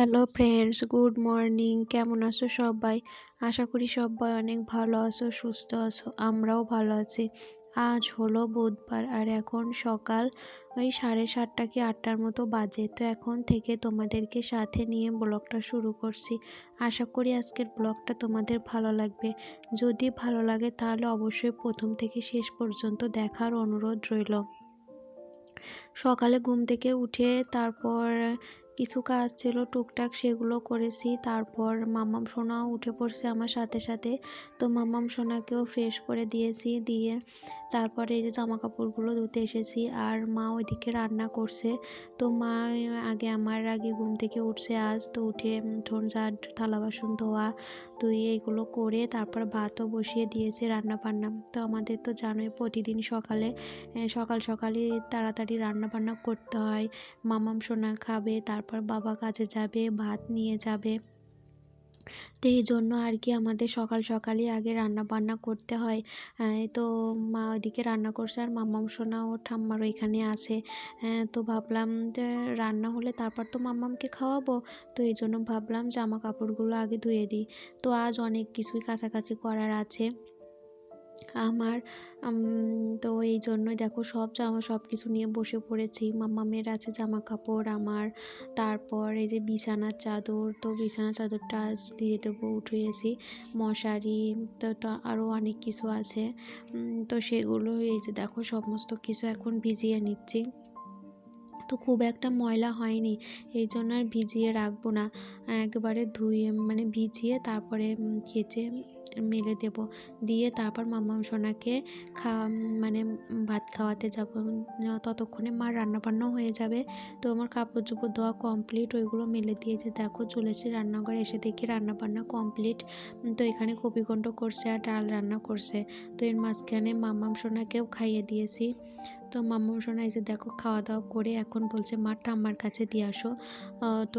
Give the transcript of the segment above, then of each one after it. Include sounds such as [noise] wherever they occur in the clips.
Hello friends good morning কেমন আছো সবাই? আশা করি সবাই অনেক ভালো আছো, সুস্থ আছো, আমরাও ভালো আছি। আজ হলো বুধবার আর এখন সকাল ওই সাড়ে সাতটা কি আটটার মতো বাজে। তো এখন থেকে তোমাদেরকে সাথে নিয়ে ব্লগটা শুরু করছি। আশা করি আজকের ব্লগটা তোমাদের ভালো লাগবে। যদি ভালো লাগে তাহলে অবশ্যই প্রথম থেকে শেষ পর্যন্ত দেখার অনুরোধ রইল। সকালে ঘুম থেকে উঠে তারপর কিছু কাজ ছিল, টুকটাক সেগুলো করেছি। তারপর মামাম সোনাও উঠে পড়ছে আমার সাথে সাথে। তো মাম্মাম সোনাকেও ফ্রেশ করে দিয়েছি, দিয়ে তারপরে এই যে জামা কাপড়গুলো ধুতে এসেছি। আর মা ওইদিকে রান্না করছে। তো মা আগে আমার আগে ঘুম থেকে উঠছে আজ। তো উঠে ধরুন যা থালা বাসন ধোয়া তো এইগুলো করে তারপর ভাতও বসিয়ে দিয়েছে রান্না বান্না তো আমাদের তো জানোই প্রতিদিন সকালে সকাল সকালই তাড়াতাড়ি রান্না বান্না করতে হয়। মামাম সোনা খাবে, তারপর বাবা কাজে যাবে, ভাত নিয়ে যাবে। তো এই জন্য আর কি আমাদের সকাল সকালই আগে রান্না বান্না করতে হয়। তো মা ওইদিকে রান্না করছে আর মাম্মাম সোনা ও ঠাম্মার ওইখানে আছে। তো ভাবলাম যে রান্না হলে তারপর তো মাম্মামকে খাওয়াবো। তো এই জন্য ভাবলাম জামা কাপড়গুলো আগে ধুয়ে দিই। তো আজ অনেক কিছুই কাছাকাছি করার আছে। আমার তো এই জন্যই দেখো সব জামা সব কিছু নিয়ে বসে পড়েছি। মাম্মামের আছে জামা কাপড় আমার, তারপর এই যে বিছানার চাদর, তো বিছানার চাদরটা আজ দিয়ে দেবো, উঠিয়েছি। মশারি, তো আরও অনেক কিছু আছে। তো সেগুলো এই যে দেখো সমস্ত কিছু এখন ভিজিয়ে নিচ্ছি। তো খুব একটা ময়লা হয়নি, এই জন্য আর ভিজিয়ে রাখব না। একবারে ধুয়ে মানে ভিজিয়ে তারপরে কেচে মেলে দেব। দিয়ে তারপর মাম্মাম সোনাকে খাওয়া মানে ভাত খাওয়াতে যাব। ততক্ষণে মার রান্নাবান্নাও হয়ে যাবে। তো আমার কাপড় চোপড় ধোয়া কমপ্লিট ওইগুলো মেলে দিয়েছে। দেখো চলেছে রান্নাঘরে। এসে দেখি রান্নাবান্না কমপ্লিট তো এখানে কপিকণ্ড করছে আর ডাল রান্না করছে। তো এর মাঝখানে মাম্মাম সোনাকেও খাইয়ে দিয়েছি। তো মাম্মা সোনা এসে দেখো খাওয়া দাওয়া করে এখন বলছে, মা, ঠাম্মার কাছে দিয়ে আসো। তো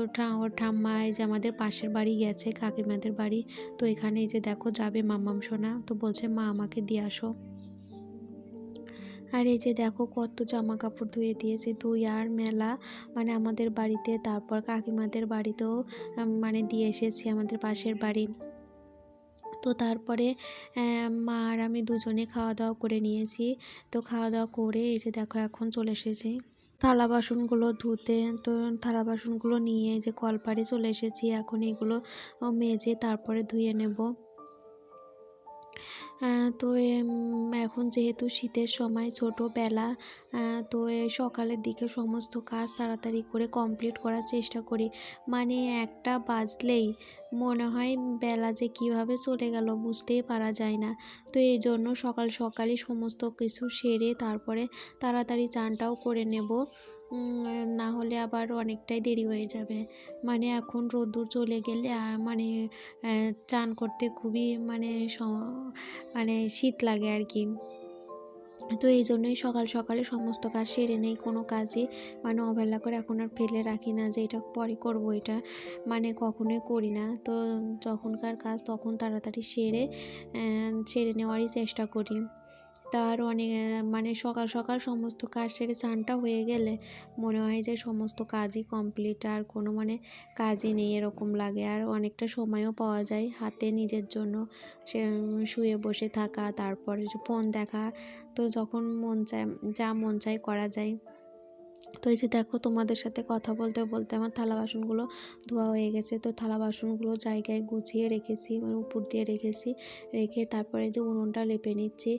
ঠাম্মা এই যে আমাদের পাশের বাড়ি গেছে, কাকিমাদের বাড়ি। তো এখানে এই যে দেখো যাবে মামাম সোনা। তো বলছে, মা, আমাকে দিয়ে আসো। আর এই যে দেখো কত জামা কাপড় ধুয়ে দিয়েছে, ধুই আর মেলা মানে আমাদের বাড়িতে, তারপর কাকিমাদের বাড়িতেও মানে দিয়ে এসেছি আমাদের পাশের বাড়ি। তো তারপরে মা আর আমি দুজনে খাওয়া দাওয়া করে নিয়েছি। তো খাওয়া দাওয়া করে এই যে দেখো এখন চলে এসেছি। থালা বাসনগুলো ধুতে, তো থালা বাসনগুলো নিয়ে যে কলপাড়ে চলে এসেছি। এখন এগুলো মেজে তারপরে ধুয়ে নেব। তো এখন যেহেতু শীতের সময় ছোটোবেলা তো সকালের দিকে সমস্ত কাজ তাড়াতাড়ি করে কমপ্লিট করার চেষ্টা করি। মানে একটা বাজলেই মনে হয় বেলা যে কীভাবে চলে গেল বুঝতেই পারা যায় না। তো এই জন্য সকাল সকালই সমস্ত কিছু সেরে তারপরে তাড়াতাড়ি চানটাও করে নেব। না হলে আবার অনেকটাই দেরি হয়ে যাবে। মানে এখন রোদ্দুর চলে গেলে আর মানে চান করতে খুবই মানে মানে শীত লাগে আর কি। তো এই জন্যই সকাল সকালে সমস্ত কাজ সেরে নেই, কোনো কাজই মানে অবহেলা করে এখন আর ফেলে রাখি না যে এটা পরে করব এটা মানে কখনোই করি না। তো যখনকার কাজ তখন তাড়াতাড়ি সেরে সেরে নেওয়ারই চেষ্টা করি। তার অনেক মানে সকাল সকাল সমস্ত কাজ সেরে স্নানটা হয়ে গেলে মনে হয় যে সমস্ত কাজই কমপ্লিট আর কোনো মানে কাজই নেই এরকম লাগে। আর অনেকটা সময়ও পাওয়া যায় হাতে নিজের জন্য। সে, শুয়ে বসে থাকা, তারপরে ফোন দেখা, তো যখন মন চায়, যা মন চায় করা যায়। তো এই যে দেখো তোমাদের সাথে কথা বলতে বলতে আমার থালা বাসনগুলো ধোয়া হয়ে গেছে। তো থালা বাসনগুলো জায়গায় গুছিয়ে রেখেছি মানে উপর দিয়ে রেখেছি। রেখে তারপরে যে উনুনটা লেপে নিচ্ছি।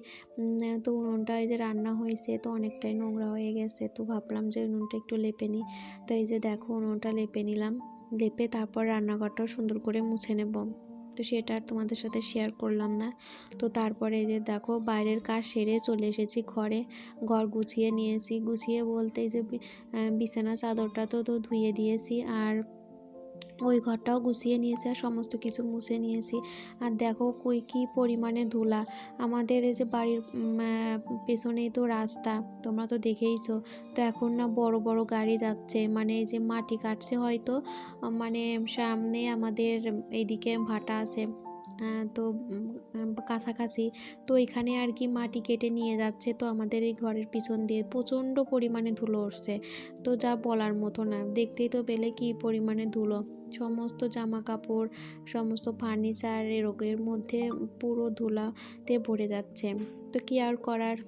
তো উনুনটা এই যে রান্না হয়েছে তো অনেকটাই নোংরা হয়ে গেছে। তো ভাবলাম যে উনুনটা একটু লেপে নিই। তো এই যে দেখো উনুনটা লেপে নিলাম। লেপে তারপর রান্নাঘরটাও সুন্দর করে মুছে নেব। তো সেটা আর তোমাদের সাথে শেয়ার করলাম না। তো তারপরে যে দেখো, বাইরের কাজ সেরে চলে এসেছি ঘরে। ঘর গুছিয়ে নিয়েছি। গুছিয়ে বলতে যে বিছানা চাদরটা তো তো ধুয়ে দিয়েছি। আর ওই ঘরটাও গুছিয়ে নিয়েছি আর সমস্ত কিছু মুছে নিয়েছি। আর দেখো কই কী পরিমাণে ধুলা। আমাদের এই যে বাড়ির পেছনেই তো রাস্তা, তোমরা তো দেখেইছো। তো এখন না বড় বড় গাড়ি যাচ্ছে। মানে এই যে মাটি কাটছে হয়তো। মানে সামনে আমাদের এইদিকে ভাটা আছে। তো কাছাকাছি। তো এখানে আর কি মাটি কেটে নিয়ে যাচ্ছে। তো আমাদের এই ঘরের পিছন দিয়ে প্রচণ্ড পরিমাণে ধুলো উঠছে। তো যা বলার মতো না। দেখতেই তো পেলে কি পরিমাণে ধুলো। সমস্ত জামা কাপড় সমস্ত ফার্নিচার এর মধ্যে পুরো ধুলাতে ভরে যাচ্ছে। তো কি আর করার?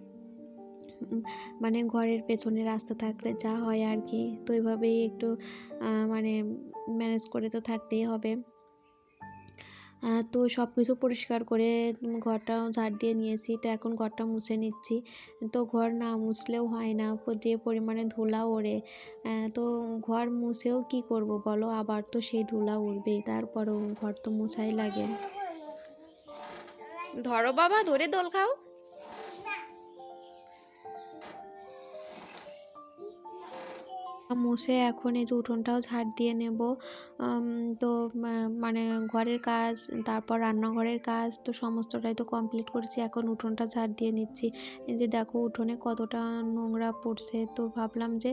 মানে ঘরের পেছনে রাস্তা থাকলে যা হয় আর কি। তো এইভাবেই একটু মানে ম্যানেজ করে তো থাকতেই হবে। তো সব কিছু পরিষ্কার করে ঘরটা ঝাড় দিয়ে নিয়েছি। তো এখন ঘরটা মুছে নিচ্ছি। তো ঘর না মুছলেও হয় না যে পরিমাণে ধুলা ওড়ে। তো ঘর মুছেও কি করব বলো? আবার তো সেই ধুলা উড়বেই, তারপরেও ঘর তো মুছাই লাগে। ধরো বাবা, ধরে দোল খাও। মুছে এখন এই যে উঠোনটাও ঝাড় দিয়ে নেব। তো মানে ঘরের কাজ, তারপর রান্নাঘরের কাজ, তো সমস্তটাই তো কমপ্লিট করেছি। এখন উঠোনটা ঝাড় দিয়ে নিচ্ছি। এই যে দেখো উঠোনে কতটা নোংরা পড়ছে। তো ভাবলাম যে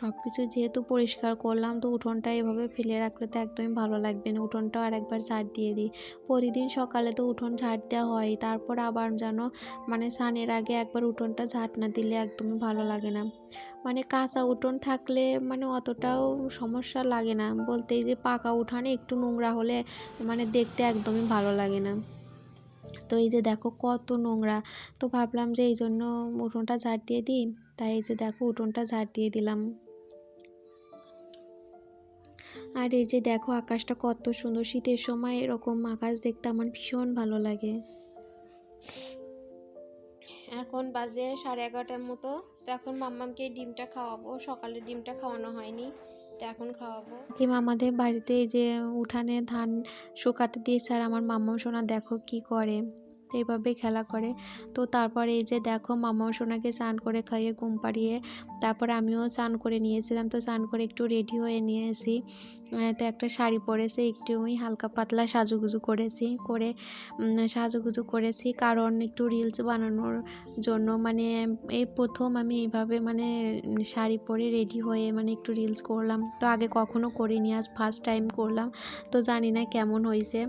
সব কিছু যেহেতু পরিষ্কার করলাম, তো উঠোনটা এভাবে ফেলে রাখলে তো একদমই ভালো লাগবে না। উঠোনটাও আর একবার ঝাড় দিয়ে দিই। প্রতিদিন সকালে তো উঠোন ঝাড় দেওয়া হয়। তারপর আবার যেন মানে স্নানের আগে একবার উঠোনটা ঝাড় না দিলে একদমই ভালো লাগে না। মানে কাঁচা উঠোন থাকলে মানে অতটাও সমস্যা লাগে না। বলতে যে পাকা উঠানে একটু নোংরা হলে মানে দেখতে একদমই ভালো লাগে না। তো এই যে দেখো কত নোংরা। তো ভাবলাম যে এই জন্য উঠোনটা ঝাড় দিয়ে দিই। তাই এই যে দেখো উঠোনটা ঝাড় দিয়ে দিলাম। আর এই যে দেখো আকাশটা কত সুন্দর। শীতের সময় এরকম আকাশ দেখতে আমার ভীষণ ভালো লাগে। এখন বাজে সাড়ে এগারোটার মতো। তো এখন মাম্মামকে ডিমটা খাওয়াবো। সকালে ডিমটা খাওয়ানো হয়নি, তো এখন খাওয়াবো। কি মামাদের বাড়িতে এই যে উঠানে ধান শুকাতে দিয়েছে আর আমার মাম্মাম সোনা দেখো কি করে। এইভাবে খেলা করে। তো তারপরে এই যে দেখো মাম্মাম সোনাকে স্নান করে খাইয়ে ঘুম পাড়িয়ে তারপরে আমিও স্নান করে নিয়েছিলাম। তো স্নান করে একটু রেডি হয়ে নিয়েছি। তো একটা শাড়ি পরেছি, একটু ওই হালকা পাতলা সাজুগুজু করেছি, করে সাজুগুজু করেছি। কারণ একটু রিলস বানানোর জন্য মানে এই প্রথম আমি এইভাবে মানে শাড়ি পরে রেডি হয়ে মানে একটু রিলস করলাম। তো আগে কখনো করিনি, আজ ফার্স্ট টাইম করলাম। তো জানি না কেমন হয়েছে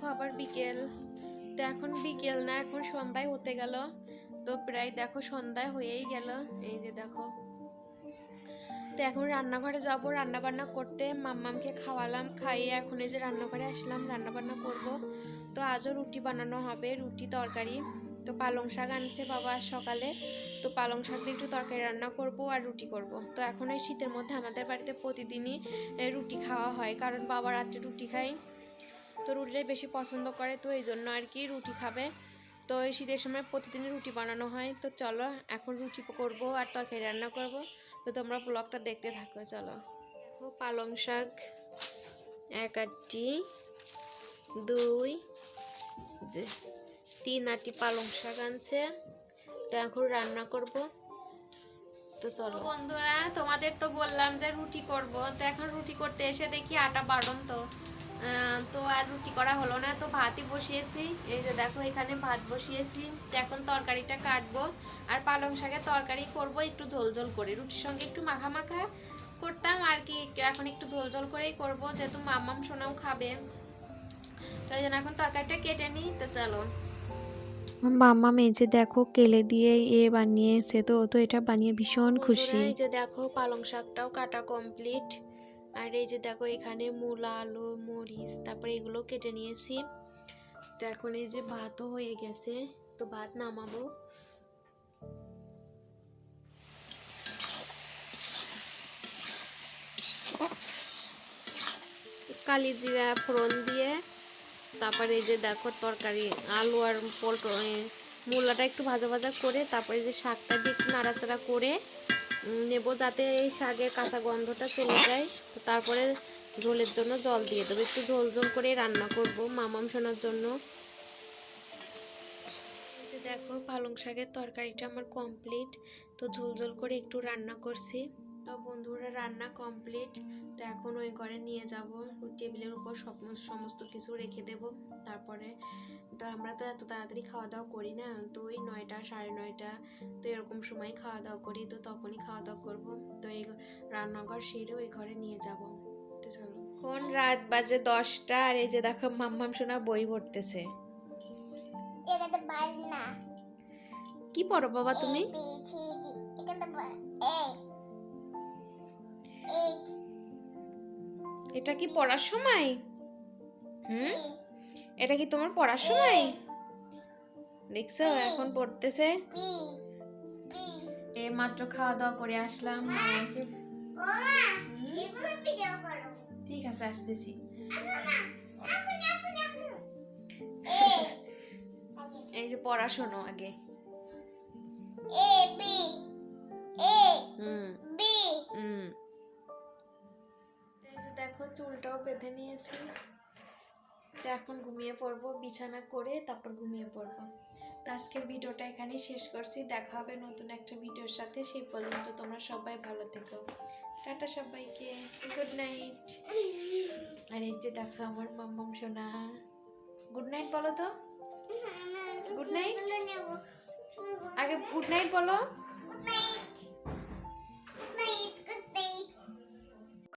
দেখো আবার বিকেল। তো এখন বিকেল না, এখন সন্ধ্যায় হতে গেল। তো প্রায় দেখো সন্ধ্যায় হয়েই গেল, এই যে দেখো। তো এখন রান্নাঘরে যাব রান্না বান্না করতে মাম্মামকে খাওয়ালাম, খাইয়ে এখন এই যে রান্নাঘরে আসলাম রান্না বান্না করব। তো আজও রুটি বানানো হবে, রুটি তরকারি। তো পালং শাক আনছে বাবা আজ সকালে। তো পালং শাক দিয়ে একটু তরকারি রান্না করব আর রুটি করব। তো এখন এই শীতের মধ্যে আমাদের বাড়িতে প্রতিদিনই রুটি খাওয়া হয়, কারণ বাবা রাত্রে রুটি খায়। তো রুটিটাই বেশি পছন্দ করে, তো এই জন্য আর কি রুটি খাবে। তো এই শীতের সময় প্রতিদিনই রুটি বানানো হয়, তো চলো এখন রুটি করব আর তরকারি রান্না করব। তো তোমরা ব্লগটা দেখতে থাকো, চলো। পালং শাক, এক আটটি, দুই তিন আটটি পালং শাক আনছে। তো এখন রান্না করব। তো চলো। বন্ধুরা, তোমাদের তো বললাম যে রুটি করব। তো এখন রুটি করতে এসে দেখি আটা বাড়ন তো তো আর রুটি করা হলো না তো ভাতই বসিয়েছি। এই যে দেখো এখানে ভাত বসিয়েছি। এখন তরকারিটা কাটবো। আর পালং শাকের তরকারি করব একটু ঝোল ঝোল করে। রুটির সঙ্গে একটু মাখা মাখা করতাম আর কি এখন একটু ঝোল ঝোল করেই করব। যেহেতু মাম্মাম সোনাও খাবে। তো এই জন্য এখন তরকারিটা কেটে নিই তো চলো। মাম্মা মেজে দেখো কেলে দিয়ে এ বানিয়েছে তো তো এটা বানিয়ে ভীষণ খুশি। এই যে দেখো পালং শাকটাও কাটা কমপ্লিট আর এই যে দেখো এখানে মূলা আলু, মরিচ, তারপরে এগুলো কেটে নিয়েছি। তো এখন এই যে ভাতও হয়ে গেছে, তো ভাত নামাবো। কালি জিরা ফোড়ন দিয়ে, তারপরে এই যে দেখো তরকারি, আলু আর পল্ট মূলাটা একটু ভাজা ভাজা করে, তারপরে যে শাকটা দিয়ে একটু নাড়াচাড়া করে নেব যাতে এই শাকের কাঁচা গন্ধটা চলে যায়। তারপরে ঝোলের জন্য জল দিয়ে দেবো। একটু ঝোল ঝোল করে রান্না করব মামাম শোনার জন্য। দেখো পালং শাকের তরকারিটা আমার কমপ্লিট। তো ঝোল ঝোল করে একটু রান্না করছি। তো বন্ধুরা রান্না কমপ্লিট। তো এখন ওই ঘরে নিয়ে যাব। টেবিলের উপর সব- সমস্ত কিছু রেখে দেব। তারপরে তো আমরা তো এত তাড়াতাড়ি খাওয়া দাওয়া করি না তো ওই নয়টা সাড়ে নয়টা তো এরকম সময় খাওয়া দাওয়া করি তো তখনই খাওয়া দাওয়া করব। তো এই রান্নাঘর সেরে ওই ঘরে নিয়ে যাব। তো চলো। কোন রাত বাজে দশটা আর এই যে দেখো মাম্মাম সোনা বই পড়তেছে। কি পড়ো বাবা তুমি? এটা কি পড়ার সময়? হুম? এটা কি তোমার পড়ার সময়? দেখছ, এখন পড়তেছে। এ মাত্র খাওয়া দাওয়া করে আসলাম। ঠিক আছে, আসতেছি। এই যে পড়াশোনা আগে। বেঁধে নিয়েছি। তো এখন ঘুমিয়ে পড়ব বিছানা করে তারপর ঘুমিয়ে পড়ব। তো আজকের ভিডিওটা এখানেই শেষ করছি। দেখা হবে নতুন একটা ভিডিওর সাথে। সেই পর্যন্ত তোমরা সবাই ভালো থেকো। টাটা সবাইকে। গুড নাইট আর এই যে দেখো আমার মাম্মাম সোনা। গুড নাইট বলো তো। গুড নাইট [laughs] আগে গুড নাইট বলো.